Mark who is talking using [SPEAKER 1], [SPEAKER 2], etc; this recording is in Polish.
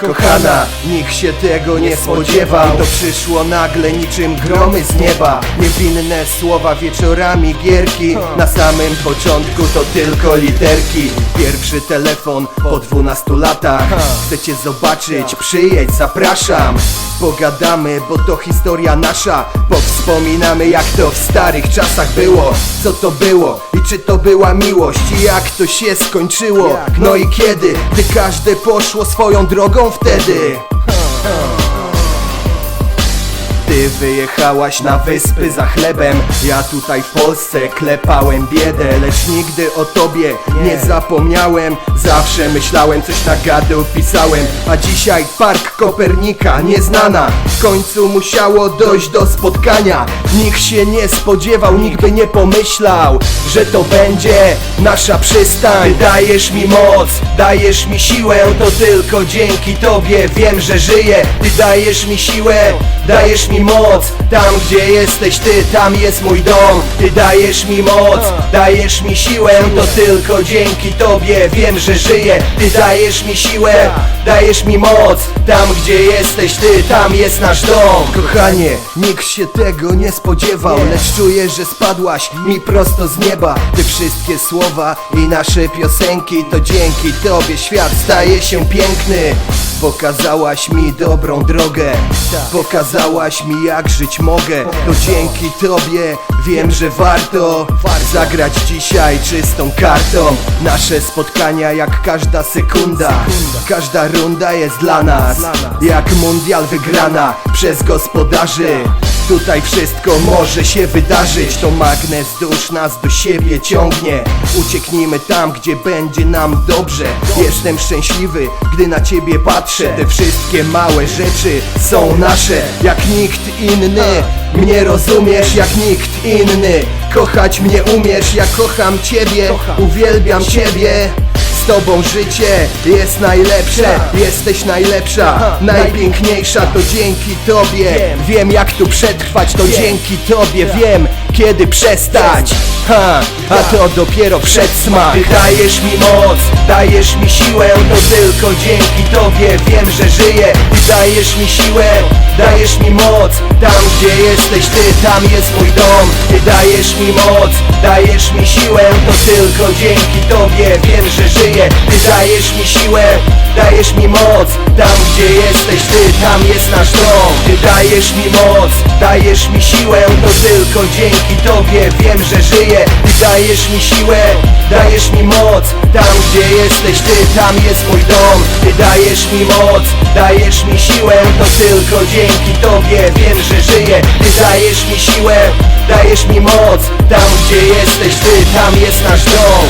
[SPEAKER 1] Kochana, nikt się tego nie spodziewał. To przyszło nagle niczym gromy z nieba. Niewinne słowa wieczorami gierki. Na samym początku to tylko literki. Pierwszy telefon po 12 latach. Chcecie zobaczyć, przyjedź, zapraszam. Pogadamy, bo to historia nasza. Powspominamy jak to w starych czasach było. Co to było czy to była miłość? I jak to się skończyło? No i kiedy, gdy każde poszło swoją drogą wtedy. Ty wyjechałaś na wyspy za chlebem. Ja tutaj w Polsce klepałem biedę Lecz nigdy o tobie nie zapomniałem. Zawsze myślałem, coś na gadę pisałem A dzisiaj Park Kopernika, nieznana. W końcu musiało dojść do spotkania. Nikt się nie spodziewał, nikt by nie pomyślał Że to będzie nasza przystań. Ty dajesz mi moc, dajesz mi siłę To tylko dzięki tobie wiem, że żyję. Ty dajesz mi siłę, dajesz mi moc. Tam gdzie jesteś ty, tam jest mój dom. Ty dajesz mi moc, dajesz mi siłę To tylko dzięki tobie. Wiem, że żyję Ty dajesz mi siłę, dajesz mi moc. Tam gdzie jesteś ty, tam jest nasz dom. Kochanie, nikt się tego nie spodziewał Lecz czuję, że spadłaś mi prosto z nieba. Te wszystkie słowa i nasze piosenki To dzięki tobie świat staje się piękny Pokazałaś mi dobrą drogę. Pokazałaś mi jak żyć mogę. To dzięki tobie wiem, że warto Zagrać dzisiaj czystą kartą. Nasze spotkania jak każda sekunda. Każda runda jest dla nas Jak mundial wygrana przez gospodarzy Tutaj wszystko może się wydarzyć. To magnes dusz nas do siebie ciągnie. Ucieknijmy tam, gdzie będzie nam dobrze. Jestem szczęśliwy, gdy na ciebie patrzę. Te wszystkie małe rzeczy są nasze Jak nikt inny. Mnie rozumiesz jak nikt inny. Kochać mnie umiesz, jak kocham ciebie. Uwielbiam ciebie z tobą życie jest najlepsze Jesteś najlepsza, najpiękniejsza To dzięki tobie. Wiem jak tu przetrwać To dzięki tobie wiem kiedy przestać. Ha, a to dopiero przedsmak. Ty dajesz mi moc, dajesz mi siłę To tylko dzięki tobie wiem, że żyję. Ty dajesz mi siłę, dajesz mi moc Tam gdzie jesteś ty, tam jest mój dom. Ty dajesz mi moc, dajesz mi siłę tylko dzięki tobie. Wiem, że żyję. Ty dajesz mi siłę, dajesz mi moc. Tam gdzie jesteś ty, tam jest nasz dom. Ty dajesz mi moc, dajesz mi siłę. To tylko dzięki tobie. Wiem, że żyję. Ty dajesz mi siłę, dajesz mi moc. Tam gdzie jesteś ty, tam jest mój dom. Ty dajesz mi moc, dajesz mi siłę. To tylko dzięki tobie. Wiem, że żyję dajesz mi siłę, dajesz mi moc. Tam gdzie jesteś ty, tam jest nasz dom